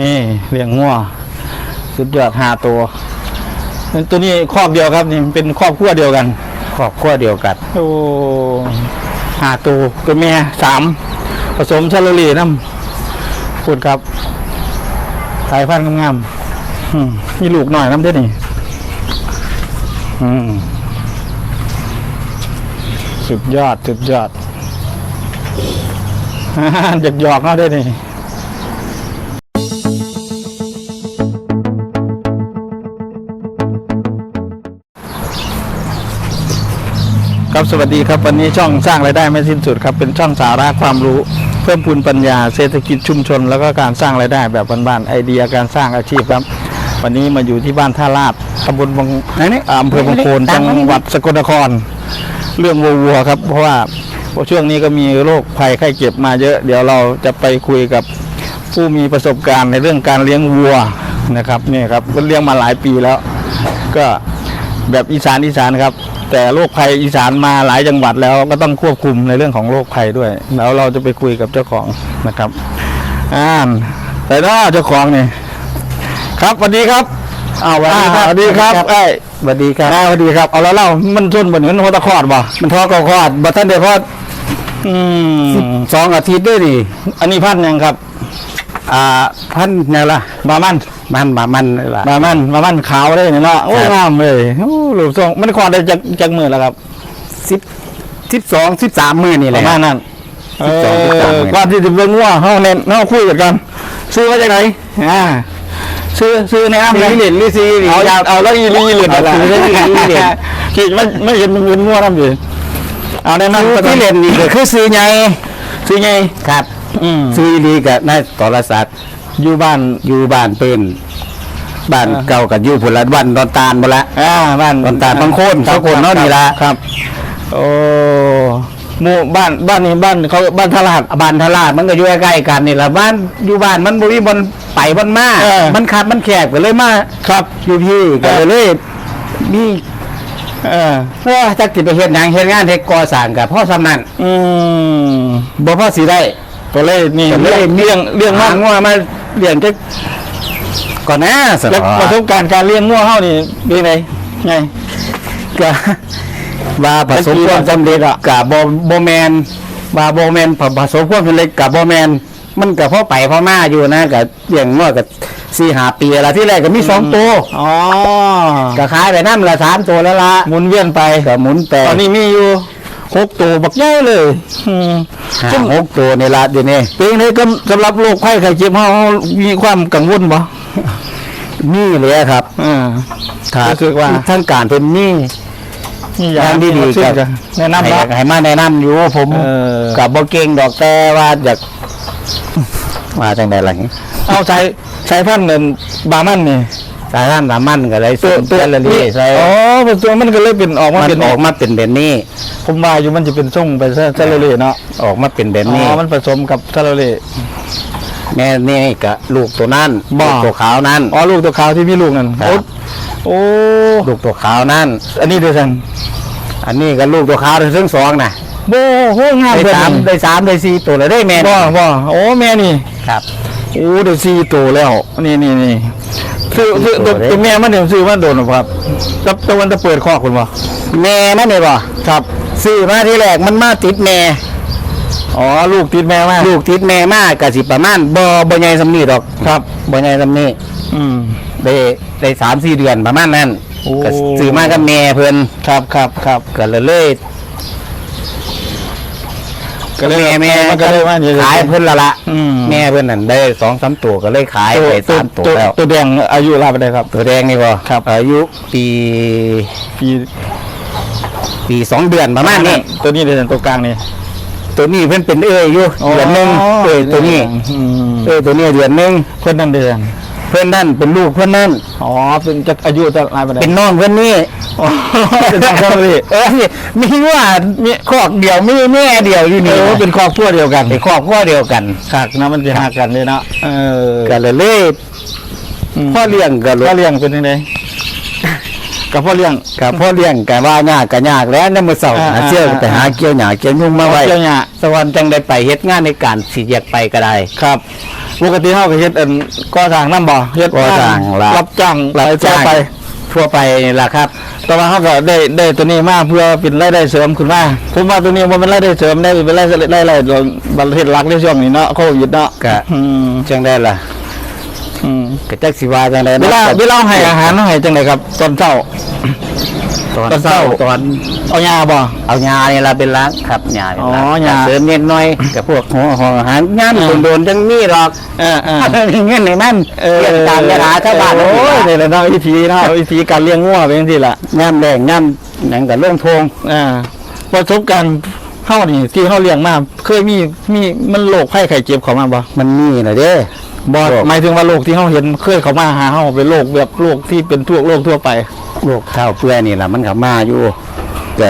นี่เลี้ยงงัวสุดยอดหาตัวตัวนี้ครอบเดียวครับนี่เป็นครอบครัวเดียวกันครอบครัวเดียวกัน โอ้หาตัวตัวแม่สามผสมชาโลลีน้ำพูดครับสายพันธุ์งามๆอืมมีลูกหน่อยน้ำเด้อนี่อืมสุดยอด สุดยอดหยอกหยอกๆเอาได้อนี่ ครับสวัสดีครับวันนี้ช่องสร้างรายได้ไม่สิ้นสุดครับเป็นช่องสาระความรู้ เพิ่มพูนปัญญาเศรษฐกิจชุมชน แล้วก็การสร้างรายได้แบบบ้านๆไอเดียการสร้างอาชีพครับ วันนี้มาอยู่ที่บ้านท่าลาดตำบลบางอำเภอบางโคนจังหวัดสกลนคร เรื่องวัวๆครับ เพราะว่าช่วงนี้ก็มีโรคภัยไข้เจ็บมาเยอะ เดี๋ยวเราจะไปคุยกับผู้มีประสบการณ์ในเรื่องการเลี้ยงวัวนะครับนี่ครับก็เลี้ยงมาหลายปีแล้ว ก็แบบอีสานอีสานครับ แต่โรคภัยอีสานมาหลายจังหวัดแล้วก็ต้องควบคุมในเรื่องของโรคภัยด้วย แล้วเราจะไปคุยกับเจ้าของนะครับอ่านแต่น้าเจ้าของนี่ครับสวัสดีครับอ้าวสวัสดีครับสวัสดีครับไอ้ยสวัสดีครับอ่าสวัสดีครับเอาแล้วเล่ามันชนบนมันหัวตะคอดบ่มันทอก็คลอดบ่ทันได้คลอดอืมสองอาทิตย์ด้วยนี่อันนี้พันธุ์หยังครับ อ่าพันแนวละบามัน มันบามันนี่ล่ะบามันบามันขาวได้เนี่ยเนาะโอ้ครับงามเลยโอ้รูปทรงมันคลอดได้จากจากมือแล้วครับสิบสิบสองสิบสามมื้อนี่แหปละระมาณนั้นสิบสองสิบสามเออหมื่นก่อนที่จะเป็นงัวเฮาเน้นเฮาคุยกันกัน ซื้อมาจากไหนอ่าซื้อซื้อในอ้ำลีเหรียญลีซีเหรียเอาญเอาแล้วอีลีเหรียญอะไรเอาซื้อได้อีลีเหรียญ คิดไม่ไม่เห็นมันเป็นงัวน้ำอยู่เอาได้นั่งที่เหรียญนี่ก็คือซื้อไงซื้อไงครับ อืม ซื้อดีกับนายตรศักดิ์ อยู่บ้านอยู่บ้านเป็นบ้านอ่าเก่ากับอยู่ผลละวันดอนตาลบ่ละอ่าบ้านบ้านตาดบางโคนรับสกลเนาะนี่ล่ะครับโอ้หมู่บ้านบ้านนี้บ้านเขาบ้านทลาดบ้านทลาดมันก็อยู่ใกล้ๆกันนี่ล่ะบ้านอยู่บ้านมันบ่มีบนไปบนมาเออมันขาดมันแคบก็เลยมาครับอยู่พี่ก็เออเลยมีเออเออจักสิไปเฮ็ดหยังเฮ็ดงานเฮ็ดก่อสร้างกับพ่อสำนันอืมบ่พ่อสิได้ก็เลยนี่ก็เลยเลี้ยงเลี้ยงหามางัวมา เลี้ยงจักก่อนหน้าสแล้วประสบการณ์การเลี้ยงงัวเฮานี่เป็นไงไงก็ว่าผสมความสำเร็จอะกับบ่บ่แม่นว่าบ่แม่นผสมความสำเร็จกับบ่แม่นมันก็พอไปพอมาอยู่นะก็เลี้ยงงัวก็4-5ปีแล้วที่แรกก็มีสองตัวอ๋อก็ขายไปนำละสามตัวแล้วล่ะหมุนเวียนไปก็หมุนไปตอนนี้มีอยู่ หกตัวบักใหญ่เลยอืมห้าซึ่งหกตัวนี่ละเดี๋ยวนี้เป็นไงก็สำหรับโรคไข้ไข้เจ็บเฮามีความกังวลบ่มีเลยครับอ่ารู้สึกว่า ทั้งการเป็นมีมีทางที่ดีซึ่งก็แนะนำให้เนาะ ให้มาแนะนำอยู่ผมเออ กับบ่เก่งดอกแต่ว่าอยากว่าจังได๋ล่ะ เอาใช้ใช้พันธุ์เงินบามันนี่ สายท่านสามันก็เลยตัวตัวละลีใส่อ๋อเป็นตัวมันก็เลยเป็นออกมามันเป็นออกมาเป็นแบบนี้ผมว่าอยู่มันจะเป็นส่งไปซะซะเลยๆเนาะออกมาเป็นแบบอ๋นี้อมันผสมกับซะเลยแม่นี่ก็ลูกตัวนั้นบ่ลูกตัวขาวนั้นอ๋อลูกตัวขาวที่มีลูกนั่นครับโอ้ลูกตัวขาวนั้นอันนี้เด้อซันอันนี้ก็ลูกตัวขาวทั้งสองน่ะโบ้โหงามได้เพิ่นสามได้สามได้สี่ตัวเลยได้แม่บ่บ่โอ้แม่นี่ครับโอ้เดี๋ยวสี่ตัวแล้วนี่นี่นี่ คือคือตัวสี่ตัวเลยตัวแม่มันเดี๋ยวซื้อมาโดนหรอครับจับตะวันจะเปิดคอกคุณบ่แม่นั่นเลยบ่ครับ ซื้อมาที่แรกมันมาติดแม่อ๋อลูกติดแม่มาลูกติดแม่มากกะสิประมาณบ่บ่ใหญ่สำนี้ดอกครับบ่ใหญ่สำนี้อืมได้ได้สามสี่เดือนประมาณนั้นโอ้ก็ซื้อมากับแม่เพิ่นครับครับครับก็เลยเลย ก็เลยแม่แม่มันก็เลยว่าอย่างนี้ขายเพิ่นละละอืมแม่เพิ่นนั่นได้สองสามตัวก็เลยขายตัวไปตัวสามตัวตัวแล้วตัวแดงอายุราวไปได้ครับ ตัวแดงนี่บ่ครับ อายุปีปีปีสองเดือนประมาณนี้ตัวนี้เดือนตัวกลางนี่ตัวนี้เพิ่นเป็นเอ้ยอยู่เดือนหนึงเอ้ยตัวนี้อืมเอ้ยตัวนี้เดือนหนึงเพื่อนนั่นเดือน เพิ่นนั่นเป็นลูกเพิ่นนั่นอ๋อเป็นจะอายุจะรายไปได้เป็นน้องเพิ่นนี่อ๋อเป็นทางคนเลยเออนี่มีว่ามีครอบเดียวมีแม่เดียวอยู่เอนี่อเป็นครอบครัวเดียวกันเป็นครอบครัวเดียวกันครับนะมันจะหากันเลยเนาะเออก็เลยเลยมพ่อเลี้ยงก็เลพ่อยเลี้ยงเป็นยังไงกับพ่อเลี้ยงกับพ่อเลี้ยงก็ว่ายากก็ยากแล้วในมื้อเช้าอ่าหาเชี่ยวอ่าไปหาเกี่ยวหญ้าเกี่ยวยุ่งมาไว้เจ้าเนี่ยสวรรค์จังได้ไปเฮ็ดงานในการสิอยากไปก็ได้ครับ ปกติเฮาก็เฮ็ดอันก่อสร้างนำบ่เฮ็ดก่อสร้างละรับจ้างหลายจ้าจ้างงไป ทั่วไปนี่ล่ะครับ แต่ว่าเฮาก็ได้ได้ตัวนี้มาเพื่อเป็นรายได้เสริมขึ้นมาผมว่าตัวนี้บ่เป็นรายได้เสริมได้เป็นรายได้รายได้ประเทศหลักในช่วงนี้เนาะโควิดเนาะก็ อืมจังได้ล่ะอืมก็จักสิว่าจังได๋เวลาเวลาให้อาหารเฮาให้จังไดครับตอนเช้า ตอนตอนเช้าเช้าตอนเอายาบ่เอายานี่ล่ะเป็นล้างครับยาเป็นล้างอ๋อยาเสริมนิดหน่อยกับพวกหัวหออาหารงานอ่าโดนๆจังมีหรอกเออเออเงินในมันเรียกตามยาชาวบ้านโอ้ยนี่แหละเนาะวิธีเนาะวิธีการเลี้ยงงัวเป็นจังซี่ล่ะงามแดงงามหยังก็ลงทงอ่าประสบการณ์เฮานี่ที่เฮาเลี้ยงมาเคยมีมีมันโรคไข้ไข้เจ็บเข้ามาบ่มันมีน่ะเด้บ่โรคหมายถึงว่าโรคที่เฮาเห็นเคยเข้ามาหาเฮาเป็นโรคแบบโรคที่เป็นทั่วโรคทั่วไป โรคเท้าเปื่อยนี่ล่ะมันก็มาอยู่แต่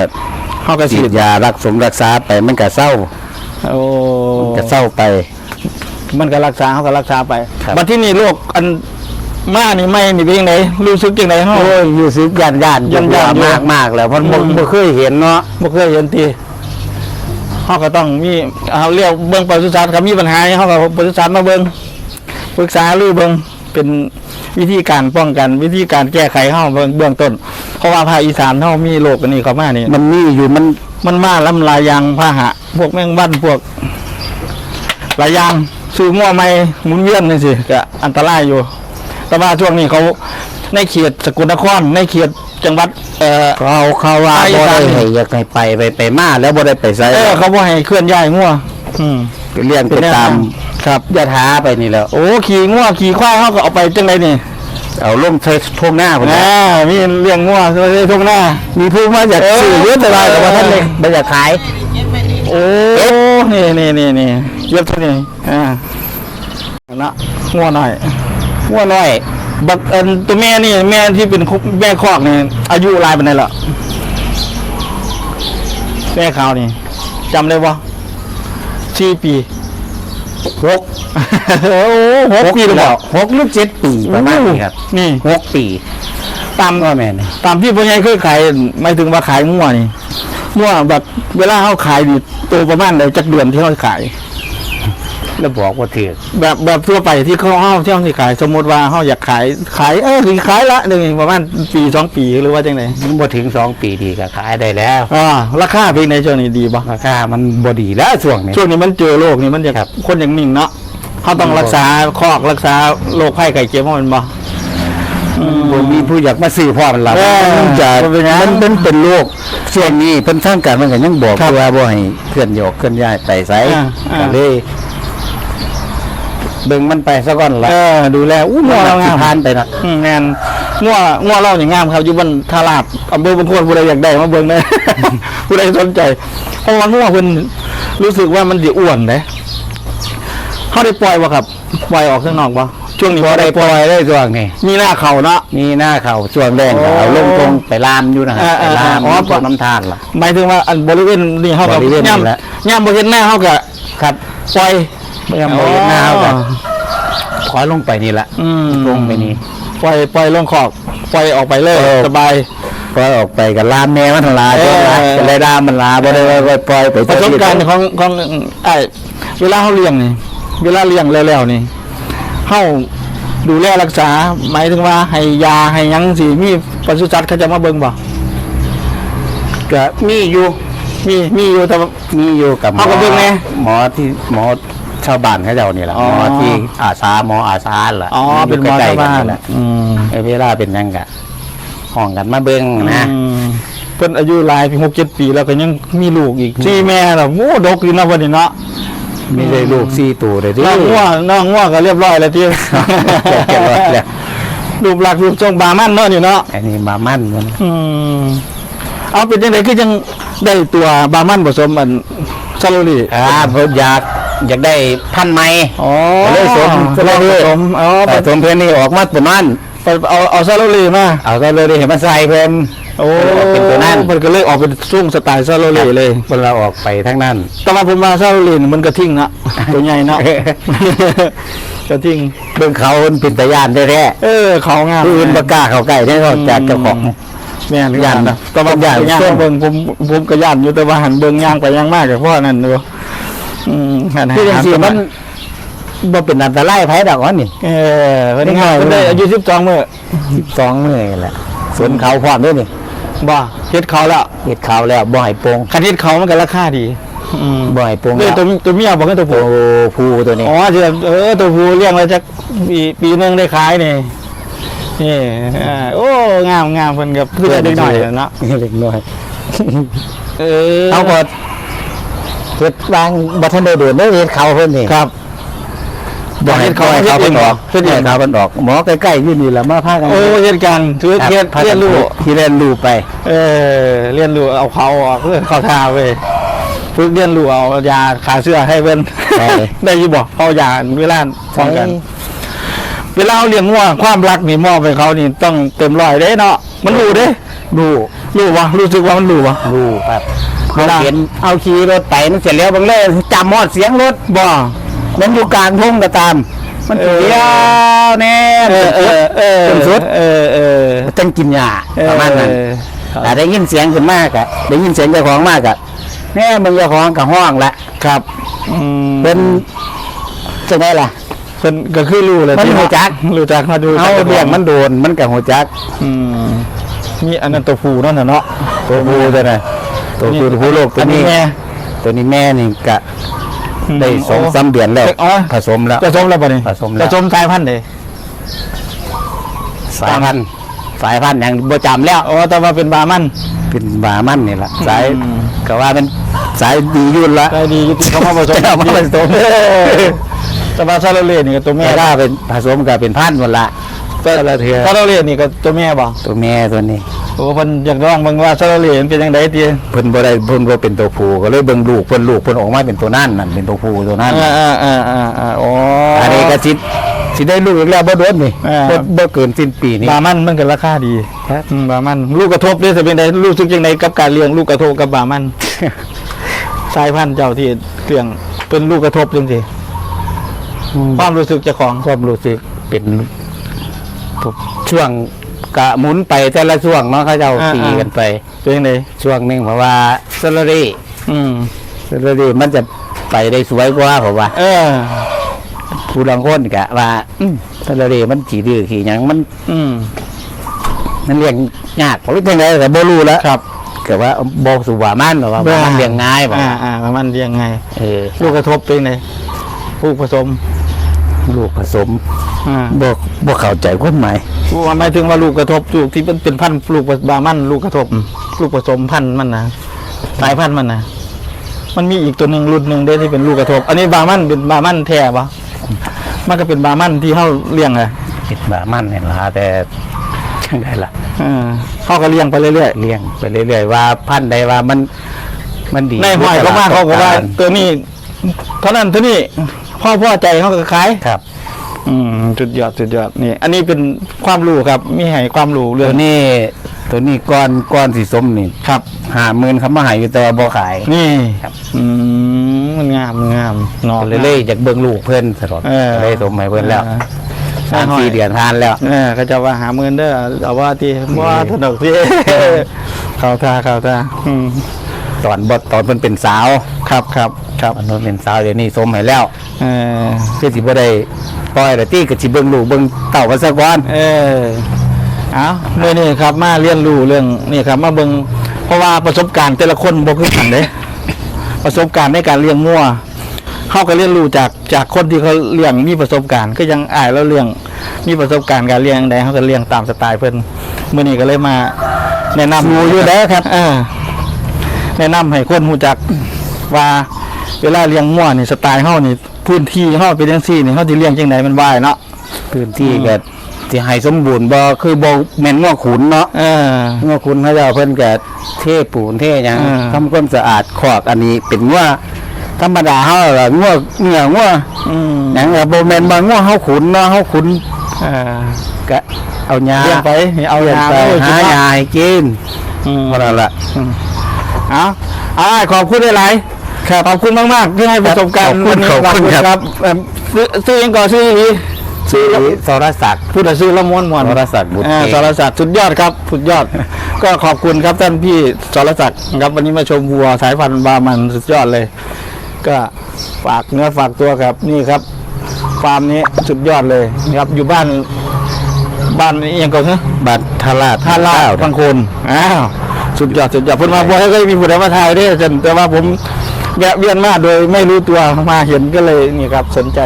เฮาก็ฉีฉีดดยารักสมรักษาไปมันก็เศร้าโอ้ก็เศร้าไป มันก็รักษาเฮาก็รักษาไปครับ บัดที่นี่โรคอันมานี่ไม่นี่เป็นจังไดรู้สึกจังไดเฮา โอ้ยอยู่ซึกย่านย่านย่านย่านอยู่ มากมากๆแล้วเพราะบ่อืมบ่เคยเห็นเนาะบ่เคยเห็นทีเฮาก็ต้องมีเอาเรียกเบิ่งปศุสัตว์ครับมีปัญหาเฮาก็ปศุสัตว์มาเบิ่งปรึกษาหรือเบิ่ง เป็นวิธีการป้องกันวิธีการแก้ไขเฮาเบื้องเบื้องต้น เพราะว่าภาคอีสานเฮามีโรคอันนี้เข้ามานี่มันมีอยู่มันมันมาลำลายยางพาหะ พวกแมงวันพวกหลายอย่างซื้อมั่วไม่หมุนเวียนนี่สิก็อันตรายอยู่ แต่ว่าช่วงนี้เขาในเขตสกลนครในเขตจังหวัดเอ่อเขาเขาว่าภาคอีบ่สาได้นให้อยากให้ไปไปไปมาแล้วบ่ได้ไปไสเออเขาบ่ให้เคลื่อนย้ายงัวอืม เลี้ยงไปตามครับยาทาไปนี่แหล้ว โอ้ขี่งัวขี่ควายเขาก็เอาไปจังไดนี่เอาลงใส่ทุ่งหน้าพุ่นอ่าน่ะมีเลี้ยงงัวในทุ่งหน้า มีผู้มาอยากซื้อเยอะแต่ว่าแต่ว่าท่านเลยบ่อยากขาย โอ้นี่นี่นี่นี่เย็บเท่านี้อ่าละงัวหน่อยหัวน้อย บักเอินตัวแม่นี่แม่ที่เป็นคุแม่คอกนี่อายุหลายปานใดละแม่ขาวนี่จำได้บ่ สี่ปีหกโอ้หกปีหรือเปล่าหกหรือเจ็ดปีประมาณนี้ครับนี่หกปีตามก็แม่นตามที่พ่อใหญ่เคยขายหมายถึงว่าขายมั่วนี่มั่วแบบเวลาเขาขายนี่ตัวประมาณใดจักเดือนที่เขาขาย แล้วบอกว่าถือแบบแบบทั่วไปที่เขาเขาที่เขาสิขาย สมมติว่าเขาอยากขายขายเออสิขายละหนึ่งประมาณปีสองปีหรือว่าจังไงมันบ่ถึงสองปีดีก็ขายได้แล้วอ่าราคาเป็นในช่วงนี้ดีบ่ราคามันบ่ดีแล้วช่วงนี้ช่วงนี้มันเจอโรคนี่มันอยากครับคนอย่างนิ่งเนาะเขาต้องรักษาคอกรักษาโรคไข้ไข้เจ็บของมันบ่บ่มีผู้อยากมาซื้อพ่อมันหลับเออมันจะบ่เป็นหยังมันเป็นเป็นโรคช่วงนี้เพิ่นทางการมันก็ยังบอกครับว่าบ่ให้เคลื่อนโยกเคลื่อนย้ายไปไสอ่าอ่าก็เลย เบิ่งมันไปซะก่อนละเออดูแลอู้งัวเรางามทานไปนะอืมงานงัวงัวเราอย่างงามครับอยู่บนทาราบอำเภอบางคนผู้ใดอยากได้มาเบิ่งได้ผู้ใดสนใจเพราะว่างัวเพิ่นรู้สึกว่ามันสิอ้วนเด้เขาได้ปล่อยบ่ครับปล่อยออกข้างนอกบ่ช่วงนี้บ่บ่ได้ได้ปล่อยได้ช่วงนี้มีหน้าเขาเนาะมีหน้าเขาช่วงแดงก็โอ้เอาลงตรงไปลามอยู่นะฮะอ่าไปอ่าลามอ๋อพวกน้ำทานล่ะหมายถึงว่าอันบริเวณนี่เฮากับบริเวณนี่ย่ำแหละย่ำบ่เห็นหน้าเฮาก็ครับปล่อย ไม่ยอมบ่เห็นหน้าเขาก็ขอลงไปนี่ละอืมลงไปนี่ ปล่อยปล่อยลงขอบปล่อยออกไปเลยเออ สบาย ปล่อยออกไปกับลามแม่มันลาเออ จะได้ดามมันลาบ่ได้ว่าปล่อยไปประสบการณ์ที่ของของไอ้เวลาเขาเลี้ยงนี่เวลาเลี้ยงแล้วๆนี่เขาดูแลรักษาหมายถึงว่าให้ยาให้หยังสิมีปศุสัตว์เขาจะมาเบิ่งบ่ก็มีอยู่มีมีอยู่แต่ว่า มีอยู่กับหมอเอากับเบิ่งไงหมอที่หมอ ชาวบ้านเขาเจ้านี่แหละอ๋อหมอที่อาสาหมออาสาล่ะอ๋อเป็นหมอใกล้ชาวๆกับ้านแหละอืมเออเวลาเป็นหยังกะห้องกันมาเบิ่งนะ อืมเพิ่นอายุหลายเพียงหกเจ็ดปีแล้วก็ยังมีลูกอีกสี่แม่แล้วโอ้ดกอยู่นะวันนี้เนาะมีได้ลูกสี่ตัวเลยที่น้องงัวน้องงัวก็เรียบร้อยแล้วที่เรียบร้อยแล้วรูปลักษณ์รูปทรงบามันเนาะนี่เนาะอันนี้มามั่นมันอืมเอาเป็นยังไงคือยังได้ตัวบามันผสมอันซาโลลีอ่าเพิ่นอยาก อยากได้พันธุ์ใหม่อ๋อเลยสมลองผสมอ๋อแต่สมเพิ่นนี่ออกมาประมาณไปเอาเอาซาโลลีมาเอาก็เลยได้เห็นมันใส่เพิ่นโอ้เป็นตัวนั้นมันก็เลยออกเป็นช่วงสไตล์ซาโลลีเลยเพิ่นเราออกไปทั้งนั้นแต่ว่าผมมาซาโลลีนี่มันกระทิ่งนะตัวใหญ่นะกระทิ่งเบิ่งเขาเพิ่นเป็นตาย่านแท้เออเขางามๆผู้อื่นบ่กล้าเข้าใกล้ได้นอกจากเจ้าของแม่นย่านนะแต่ว่าย่านย่างส้มเบิ่งผมผมก็ย่านอยู่แต่ว่าหันเบิ่งย่างไปย่างมากกับพ่อนั่นดู อืมหันคือจังซี่มันบ่เป็นอันตรายไผดอกวะนี่เออเพิ่นเด็กน้ง่าอยยเพิ่นได้อายุ12มื้อ12มื้อนี่แหละสวนเขาพร้อมด้วยนี่บ่เฮ็ดเขาแล้วเฮ็ดเขาแล้วบ่ให้โปงคันเฮ็ดเขามันก็ราคาดีอืมบ่ให้โปงเอ้ยแล้วตัวตัวเมียบ่คือตัวตัผู้วผู้ตัวนี้อ๋อเดี๋ยวเออตัวผู้เลี้ยงไว้จักปีปีหนึงได้ขายนี่นี่อ่าโอ้งามงามเพิ่นก็เพื่อเด็กน้อยเนาะเล็กน้อยเออเอาก็เฮ็ดวางบ่ทันได้โดนเด้อเฮ็ดเขาเพิ่นนี่ครับบ่ให้เขาให้เขาเพิ่นออกเฮ็ดเองให้เขาเพิ่นออกหมอใกล้ๆอยู่นี่ล่ะมาพากันโอ้เฮ็ดกันถือครับเฮ็ดพาเรีกัยนรู้ที่เรียนรู้ไป เออเรียนรู้เอาเขาออกเพื่อเขาทาเว้ยฝึกเรียนรู้เอายาขาเสื้อให้เพิ่นใช่ได้อยู่บ่เอายาเวลาป้องกันเวลาเอาเลี้ยงงัวความรักนี่มอบให้เขานี่ต้องเต็มร้อยเด้เนาะมันรู้เด้รู้ รู้วะรู้สึกว่ามันรู้วะรู้ครับเวเขาลาเห็นเอาขี่รถไปมันเสร็จแล้วบางเลยจำฮอดเสียงรถบ่มันอยู่กลางทุ่งก็ตาม มันเออเดียวแน่เออเออเออจนสุดเออเออจังกินยาประมาณนั้นเออแต่ได้ยินเสียงขึ้นมากอะได้ยินเสียงเจ้าของมากอะแน่มึงเจ้าของกับห้องละครับอืมเป็นจะไงล่ะเพิ่นก็คือรู้เลยมันที่รู้จักรู้จักมาดูเอาเบี่ยงมันโดนมันกับหัวจัก อืม มีอันนั้นตัวผู้นั่นน่ะเนาะตัวผู้ตัวไหนตัวผู้ผู้โลกตัวอันนี้นี้แม่ตัวนี้แม่นี่กะได้สองสามเดือนแล้วอ๋อผสมแล้วผสมแล้วป่ะนี่ผสมแล้วผสมสายพันธุ์เด้สายพันธุ์สายพันธุ์อย่างบ่จำแล้วอ๋อแต่ว่าเป็นบามันเป็นบามันนี่แหละสายอืมก็ว่าเป็นสายดียุ่นละได้ดีอยู่ที่เขามาผสมแต่เอามาผสมเออแต่ว่าซาโลเลนี่ก็ตัวแม่แม่ก็เป็นผสมกับเป็นพันธุ์หมดละ แต่แต่ละเทือซาโลเลนี่ก็ตัวแม่บ่ตัวแม่ตัวนี้โอ้เพิ่นอยากลองเบิ่งว่าซาโลเลมันเป็นจังไดติเพิ่นบ่ได้เพิ่นบ่เป็นตัวผู้ก็เลยเบิ่งลูกเพิ่นลูกเพิ่นออกมาเป็นตัวนั่นนั่นเป็นตัวผู้ตัวนั่นอ่าอ่าอ่าอ่าอ่าอ๋ออัอันนี้ก็สิสิได้ลูกอีกแล้วบ่โดนนี่อ่าบ่บ่เกินสิ้นปีนี้บามันมันก็ราคาดีครับอืมบามันลูกกระทบเด้สิเป็นไดรู้สึกจังไดกับการเลี้ยงลูกกระทบกับบามันสายพันธุ์เจ้าที่เลี้ยงเป็นลูกกระทบจังซี่ความรู้สึกเจ้าของความรู้สึกเป็น ช่วงกะหมุนไปแต่ละช่วงเนาะเขาเจ้าตีกันไป เป็นจังไดช่วงหนึงเพราะว่าซลารีอืมซลารีมันจะไปได้สวยกว่าเพราะว่า เออ ผู้ลังคนกะว่าอืมซลารีมันขี่ดื้อขี่หยังมันอืม มันเลี้ยงยากผมเป็นไงแต่บ่รู้แล้วครับก็ว่าบ่สุว่ามันหรอว่ามันเลี้ยงง่ายบ่อ่าอ่าบามันเลี้ยงไง เออ ลูกกระทบเป็นไงลูกผสม ลูกผสมอ่าบ่บ่เข้าใจความหมายว่าหมายถึงว่าลูกกระทบลูกที่มันเป็นพันธุ์ลูกบามันลูกกระทบ ลูกผสมพันธุ์มันนะสายพันธุ์มันนะมันมีอีกตัวหนึ่งรุ่นหนึ่งได้ที่เป็นลูกกระทบ อันนี้บามันเป็นบามันแท้ปะมันก็เป็นบามันที่เขาเลี้ยงอะคิดว่ามันนี่ล่ะแต่จังไดล่ะเออเขาก็เลี้ยงไปเรื่อยเลี้ยงไปเรื่อยๆว่าพันธุ์ใดว่ามันมันดีๆในหอยก็มาเขาก็ว่าตัวนี้เท่านั้นเท่านี้ พ่อพ่อใจเขาก็ขายครับ อืมจุดยอดจุดยอดนี่ อันนี้เป็นความรู้ครับ มีให้ความรู้เรื่ตัองวนี้ตัวนี้ก้อนก้อนสีส้มนี่ครับ50,000คำมาใหายอยู่แต่ว่าบ่ขายนี่ครับอืมมันงามมันงามนอน เลยเลยจากเบิ่งลูกเพิ่นสลอดเออ เลยสมให้เพิ่นแล้วเออสามสี่เดือนทานแล้ว เออเขาจะว่าหาเงินเด้อเอาว่าที่ว่าสนุกที่ เข้าท่าเข้าท่าอืม ตอนบ่ตอนเพิ่นเป็นสาวครับครับครับตอนนั้นเป็นสาวเดี๋ยวนี้สมให้แล้วเออคือสิบ่ได้ปล่อยแต่ตี้ก็สิเบิ่งลูกเบิ่งเต่ากันซะก่อนเออเอาเมื่อนี้ครับมาเรียนรู้เรื่องนี่ครับมาเบิ่งเพราะว่าประสบการณ์แต่ละคนบ่คือกันเด้ประสบการณ์ในการเลี้ยงงัวเขาก็เรียนรู้จากจากคนที่เขาเลี้ยงมีประสบการณ์ ก็ยังอายแล้วเลี้ยงมีประสบการณ์การเลี้ยงใดเขาก็เลี้ยงตามสไตล์เพิ่นเมื่อนี้ก็เลยมาแนะนำดูอยู่แล้วครับเออ แนะนำให้คนรู้จักว่าเวลาเลี้ยงงัวนี่สไตล์เฮานี่พื้นที่เฮาเป็นจังซี่นี่เฮาสิเลี้ยงจังไดมันว่ายเนาะพื้นที่ก็สิให้สมบูรณ์บ่คือบ่แม่นง้อขุนเนาะเออง้อขุนเขาเจ้าเพิ่นก็เทปูนเทหยังอ่าทำความสะอาดขอกอันนี้เป็นง้อธรรมดาเฮาล่ะง้อเนื้อง้ออืมหยังก็บ่แม่นว่าง้อเฮาขุนเนาะเฮาขุนเออก็เอาหญ้าเลี้ยงไปเอาเลี้ยงยาไปไว้หาหญ้าให้กินอืมเท่านั้นล่ะ เอาเอาขอบคุณหลายๆครับขอบคุณมากๆที่ให้ประสบการณ์ขอบคุณวันนี้ขอบคุณครับ เอิ่มซื้อซื้อเองก่อนซื้ออีกชื่อสรศักดิ์พูดแต่ซื้อละม้วนมวนสรศักดิ์บุตรอ่าเอกสรศักดิ์สุดยอดครับสุดยอด ก็ขอบคุณครับท่านพี่สรศักดิ์ครับวันนี้มาชมวัวสายพันธุ์บามันสุดยอดเลย ก็ฝากเนื้อฝากตัวครับนี่ครับฟาร์มนี้สุดยอดเลยนะครับอยู่บ้าน บ้านนี้ยังก่อนเหรอบัตรทาราชท่าลาดบางคนอ้าว สุดยอดสุดยอดเพิ่นมาบ่ให้ก็มีผู้ใดมาถ่ายเด้อจนแต่ว่าผมแวะเวียนมาโดยไม่รู้ตัวมาเห็นก็เลยนี่ครับ สนใจ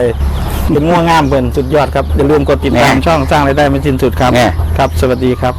เป็นง่วงงามเพิ่นสุดยอดครับอย่าลืมกดติดตามช่องสร้างรายได้ไม่สิ้นสุดครับครับ สวัสดีครับ